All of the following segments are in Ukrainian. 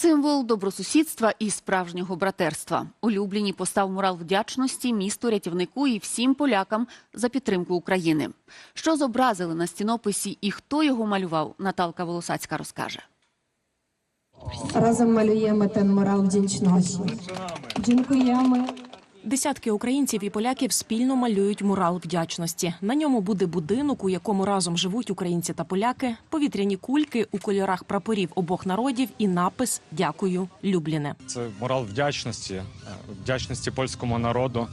Символ добросусідства і справжнього братерства. Улюблені постав мурал вдячності місту рятівнику і всім полякам за підтримку України. Що зобразили на стінописі і хто його малював, Наталка Волосацька розкаже. Разом малюємо ten мурал вдячності. Дякуємо. Десятки українців і поляків спільно малюють мурал вдячності. На ньому буде будинок, у якому разом живуть українці та поляки, повітряні кульки у кольорах прапорів обох народів і напис Дякую, Любліне. Це мурал вдячності, е, вдячності польському народу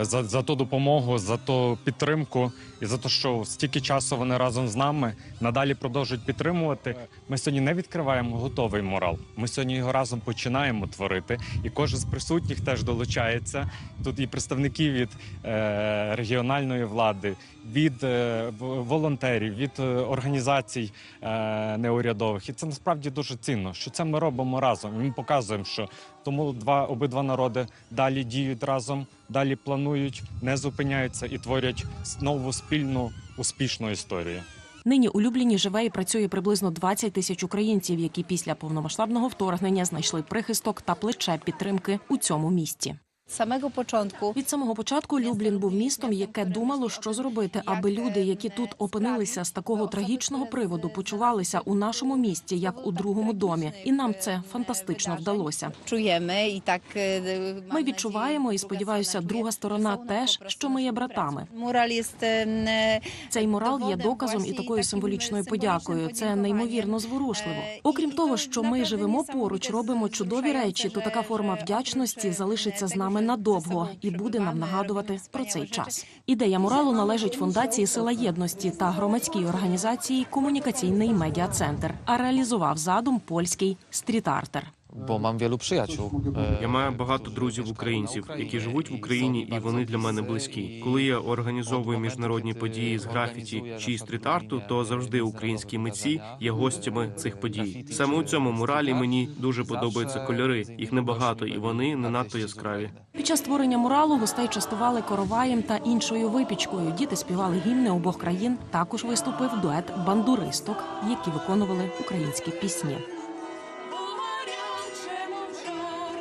за, за ту допомогу, за ту підтримку і за те, що стільки часу вони разом з нами надалі продовжують підтримувати. Ми сьогодні не відкриваємо готовий морал. Ми сьогодні його разом починаємо творити, і кожен з присутніх теж долучається. Тут і представники від е, регіональної влади, від е, волонтерів, від е, організацій е, неурядових. І це насправді дуже цінно, що це ми робимо разом. І ми показуємо, що тому два обидва народи далі діють разом, далі планують, не зупиняються і творять нову спільну успішну історію. Нині у Любліні живе і працює приблизно 20 тисяч українців, які після повномасштабного вторгнення знайшли прихисток та плече підтримки у цьому місті. Самого початку Від самого початку Люблін був містом, яке думало, що зробити, аби люди, які тут опинилися з такого трагічного приводу, почувалися у нашому місті як у другому домі, і нам це фантастично вдалося. чуємо і так е, Ми відчуваємо і сподіваюся, друга сторона теж, що ми є братами. Мурал є е, Цей морал є доказом і такою символічною подякою. Це неймовірно зворушливо. Окрім того, що ми живемо поруч, робимо чудові речі, то така форма вдячності залишиться з нами надовго і буде нам нагадувати про цей час. Ідея муралу належить фундації Сила єдності та громадській організації Комунікаційний медіа-центр. А реалізував задум польський стріт-артер. Bo mam wielu przyjaciół. E, Я маю багато друзів українців, які живуть в Україні, і вони для мене близькі. Коли я організовую міжнародні події з графіті чи стріт-арту, то завжди українські митці є гостями цих подій. Саме у цьому муралі мені дуже подобаються кольори. Їх небагато, і вони не надто яскраві. Під час створення муралу гостей частували короваєм та іншою випічкою. Діти співали гімни обох країн. Також виступив дует бандуристок, які виконували українські пісні.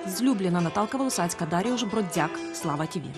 З Любліна Наталка Волосацька, Даріуш Бродзяк, Слава Тіві.